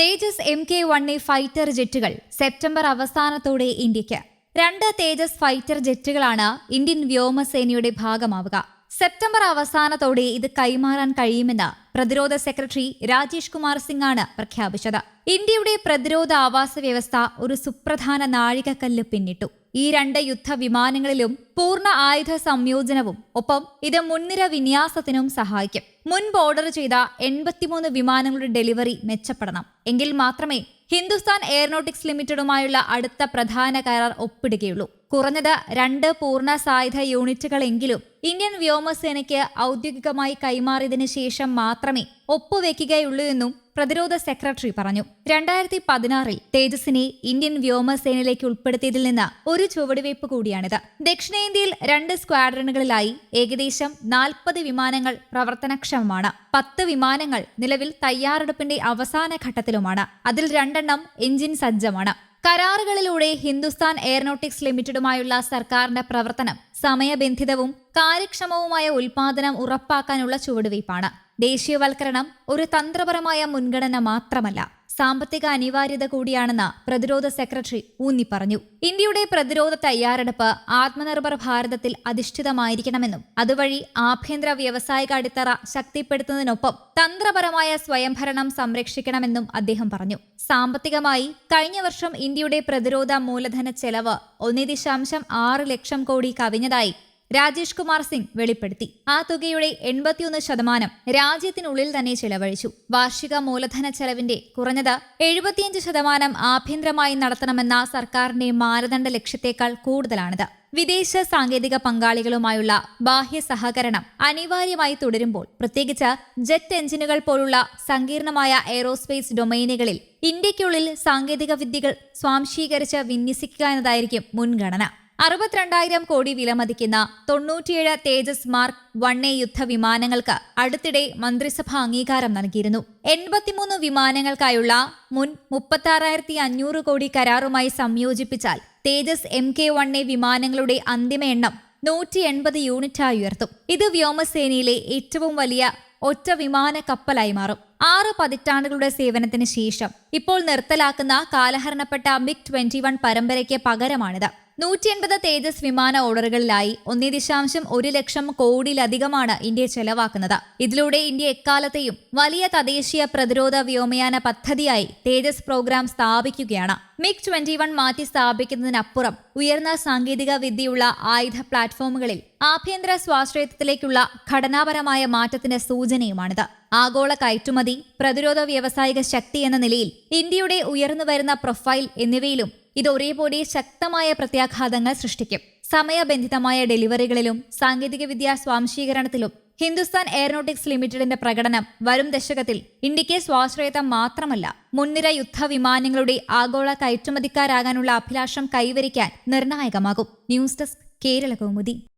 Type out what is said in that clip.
Tejas M K one A fighter ജെറ്റുകൾ September അവസാനത്തോടെ ഇന്ത്യയ്ക്ക്. രണ്ട് തേജസ് ഫൈറ്റർ ജെറ്റുകളാണ് ഇന്ത്യൻ വ്യോമസേനയുടെ ഭാഗമാവുക. സെപ്റ്റംബർ അവസാനത്തോടെ ഇത് കൈമാറാൻ കഴിയുമെന്ന് പ്രതിരോധ സെക്രട്ടറി രാജേഷ് കുമാർ സിംഗ് ആണ് പ്രഖ്യാപിച്ചത്. ഇന്ത്യയുടെ പ്രതിരോധ ആവാസ വ്യവസ്ഥ ഒരു സുപ്രധാന നാഴികക്കല്ല് പിന്നിട്ടു. ഈ രണ്ട് യുദ്ധ വിമാനങ്ങളിലും പൂർണ ആയുധ സംയോജനവും ഒപ്പം ഇത് മുൻനിര വിന്യാസത്തിനും സഹായിക്കും. മുൻപ് ഓർഡർ ചെയ്ത എൺപത്തിമൂന്ന് വിമാനങ്ങളുടെ ഡെലിവറി മെച്ചപ്പെടണം. എങ്കിൽ മാത്രമേ ഹിന്ദുസ്ഥാൻ എയറോനോട്ടിക്സ് ലിമിറ്റഡുമായുള്ള അടുത്ത പ്രധാന കരാർ ഒപ്പിടുകയുള്ളൂ. കുറഞ്ഞത് രണ്ട് പൂർണ സായുധ യൂണിറ്റുകളെങ്കിലും ഇന്ത്യൻ വ്യോമസേനയ്ക്ക് ഔദ്യോഗികമായി കൈമാറിയതിനു ശേഷം മാത്രമേ ഒപ്പുവെക്കുകയുള്ളൂ എന്നും പ്രതിരോധ സെക്രട്ടറി പറഞ്ഞു. രണ്ടായിരത്തി പതിനാറിൽ തേജസിനെ ഇന്ത്യൻ വ്യോമസേനയിലേക്ക് ഉൾപ്പെടുത്തിയതിൽ നിന്ന് ഒരു ചുവടുവയ്പ് കൂടിയാണിത്. ദക്ഷിണേന്ത്യയിൽ രണ്ട് സ്ക്വാഡ്രണുകളിലായി ഏകദേശം നാൽപ്പത് വിമാനങ്ങൾ പ്രവർത്തനക്ഷമമാണ്. പത്ത് വിമാനങ്ങൾ നിലവിൽ തയ്യാറെടുപ്പിന്റെ അവസാന ഘട്ടത്തിലുമാണ്. അതിൽ രണ്ടെണ്ണം എഞ്ചിൻ സജ്ജമാണ്. കരാറുകളിലൂടെ ഹിന്ദുസ്ഥാൻ എയറോനോട്ടിക്സ് ലിമിറ്റഡുമായുള്ള സർക്കാരിന്റെ പ്രവർത്തനം സമയബന്ധിതവും കാര്യക്ഷമവുമായ ഉൽപാദനം ഉറപ്പാക്കാനുള്ള ചുവടുവയ്പാണ് ദേശീയവൽക്കരണം ഒരു തന്ത്രപരമായ മുൻഗണന മാത്രമല്ല. സാമ്പത്തിക അനിവാര്യത കൂടിയാണെന്ന് പ്രതിരോധ സെക്രട്ടറി ഊന്നി പറഞ്ഞു. ഇന്ത്യയുടെ പ്രതിരോധ തയ്യാറെടുപ്പ് ആത്മനിർഭർ ഭാരതത്തിൽ അധിഷ്ഠിതമായിരിക്കണമെന്നും അതുവഴി ആഭ്യന്തര വ്യവസായിക അടിത്തറ ശക്തിപ്പെടുത്തുന്നതിനൊപ്പം തന്ത്രപരമായ സ്വയംഭരണം സംരക്ഷിക്കണമെന്നും അദ്ദേഹം പറഞ്ഞു. സാമ്പത്തികമായി കഴിഞ്ഞ വർഷം ഇന്ത്യയുടെ പ്രതിരോധ മൂലധന ചെലവ് ഒന്നേ ദശാംശം ആറ് ലക്ഷം കോടി കവിഞ്ഞതായി രാജേഷ് കുമാർ സിംഗ് വെളിപ്പെടുത്തി. ആ തുകയുടെ എൺപത്തിയൊന്ന് ശതമാനം രാജ്യത്തിനുള്ളിൽ തന്നെ ചെലവഴിച്ചു. വാർഷിക മൂലധന ചെലവിന്റെ കുറഞ്ഞത് എഴുപത്തിയഞ്ച് ശതമാനം ആഭ്യന്തരമായി നടത്തണമെന്ന സർക്കാരിന്റെ മാനദണ്ഡ ലക്ഷ്യത്തേക്കാൾ കൂടുതലാണിത്. വിദേശ സാങ്കേതിക പങ്കാളികളുമായുള്ള ബാഹ്യ സഹകരണം അനിവാര്യമായി തുടരുമ്പോൾ പ്രത്യേകിച്ച് ജെറ്റ് എഞ്ചിനുകൾ പോലുള്ള സങ്കീർണമായ എയ്റോസ്പേസ് ഡൊമൈനുകളിൽ ഇന്ത്യയ്ക്കുള്ളിൽ സാങ്കേതിക വിദ്യകൾ സ്വാംശീകരിച്ച് വിന്യസിക്കുക എന്നതായിരിക്കും മുൻഗണന. അറുപത്തിരണ്ടായിരം കോടി വിലമതിക്കുന്ന തൊണ്ണൂറ്റിയേഴ് തേജസ് മാർക്ക് വൺ എ യുദ്ധവിമാനങ്ങൾക്ക് അടുത്തിടെ മന്ത്രിസഭ അംഗീകാരം നൽകിയിരുന്നു. എൺപത്തിമൂന്ന് വിമാനങ്ങൾക്കായുള്ള മുൻ മുപ്പത്തി അഞ്ഞൂറ് കോടി കരാറുമായി സംയോജിപ്പിച്ചാൽ Tejas M K one A വിമാനങ്ങളുടെ അന്തിമ എണ്ണം നൂറ്റി എൺപത് യൂണിറ്റായി ഉയർത്തും. ഇത് വ്യോമസേനയിലെ ഏറ്റവും വലിയ ഒറ്റ വിമാന കപ്പലായി മാറും. ആറ് പതിറ്റാണ്ടുകളുടെ സേവനത്തിന് ശേഷം ഇപ്പോൾ നിർത്തലാക്കുന്ന കാലഹരണപ്പെട്ട മിഗ് ട്വന്റി വൺ പരമ്പരയ്ക്ക് പകരമാണിത്. നൂറ്റി എൺപത് തേജസ് വിമാന ഓർഡറുകളിലായി ഒന്നേ ദശാംശം ഒരു ലക്ഷം കോടിയിലധികമാണ് ഇന്ത്യ ചെലവാക്കുന്നത്. ഇതിലൂടെ ഇന്ത്യ എക്കാലത്തെയും വലിയ തദ്ദേശീയ പ്രതിരോധ വ്യോമയാന പദ്ധതിയായി തേജസ് പ്രോഗ്രാം സ്ഥാപിക്കുകയാണ്. മിഗ് ട്വന്റി വൺ മാറ്റി സ്ഥാപിക്കുന്നതിനപ്പുറം ഉയർന്ന സാങ്കേതിക വിദ്യയുള്ള ആയുധ പ്ലാറ്റ്ഫോമുകളിൽ ആഭ്യന്തര സ്വാശ്രയത്വത്തിലേക്കുള്ള ഘടനാപരമായ മാറ്റത്തിന്റെ സൂചനയുമാണിത്. ആഗോള കയറ്റുമതി പ്രതിരോധ വ്യവസായിക ശക്തി എന്ന നിലയിൽ ഇന്ത്യയുടെ ഉയർന്നുവരുന്ന പ്രൊഫൈൽ എന്നിവയിലും ഇത് ഒരേപോലെ ശക്തമായ പ്രത്യാഘാതങ്ങൾ സൃഷ്ടിക്കും. സമയബന്ധിതമായ ഡെലിവറികളിലും സാങ്കേതികവിദ്യ സ്വാംശീകരണത്തിലും ഹിന്ദുസ്ഥാൻ എയറോനോട്ടിക്സ് ലിമിറ്റഡിന്റെ പ്രകടനം വരും ദശകത്തിൽ ഇന്ത്യയ്ക്ക് സ്വാശ്രയത്വം മാത്രമല്ല മുൻനിര യുദ്ധ വിമാനങ്ങളുടെ ആഗോള കയറ്റുമതിക്കാരാകാനുള്ള അഭിലാഷം കൈവരിക്കാൻ നിർണായകമാകും. News desk Kerala Kaumudi